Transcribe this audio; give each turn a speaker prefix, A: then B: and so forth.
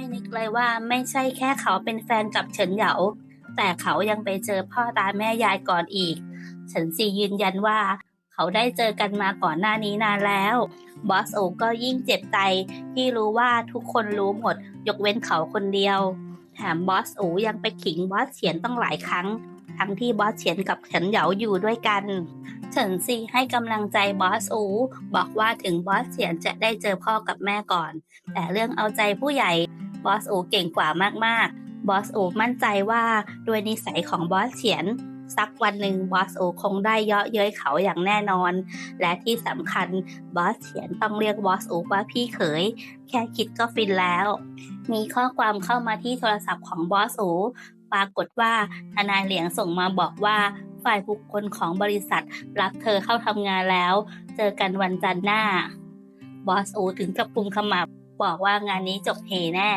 A: ไม่นึกเลยว่าไม่ใช่แค่เขาเป็นแฟนกับเฉินเหยา แต่เขายังไปเจอพ่อตาแม่ยายก่อนอีกเฉินซียืนยันว่า เขาได้เจอกันมาก่อนหน้านี้นานแล้วบอสโอก็ยิ่งเจ็บใจที่รู้ว่าทุกคนรู้หมด ยกเว้นเขาคนเดียว แถมบอสโอยังไปขิงบอสเฉียนต้องหลายครั้ง ทั้งที่บอสเฉียนกับเฉินเหยาอยู่ด้วยกันเฉินซีให้กำลังใจบอสอูบอกว่าถึงบอสเฉียนจะได้เจอพ่อกับแม่ก่อน แต่เรื่องเอาใจผู้ใหญ่ บอสโอเก่งกว่ามากๆบอสโอมั่นใจว่าด้วยนิสัยของบอสเฉียนสักวันหนึ่งบอสโอคงได้เยาะเย้ยเขาอย่างแน่นอน และที่สำคัญบอสเฉียนต้องเรียกบอสโอว่าพี่เขย แค่คิดก็ฟินแล้ว มีข้อความเข้ามาที่โทรศัพท์ของบอสโอปรากฏว่าทนายเหลียงส่งมาบอกว่าฝ่ายบุคคลของบริษัท รับเธอเข้าทำงานแล้ว เจอกันวันจันทร์หน้า บอสโอถึงกับกุมขมับบอกว่างานนี้จบเฮแน่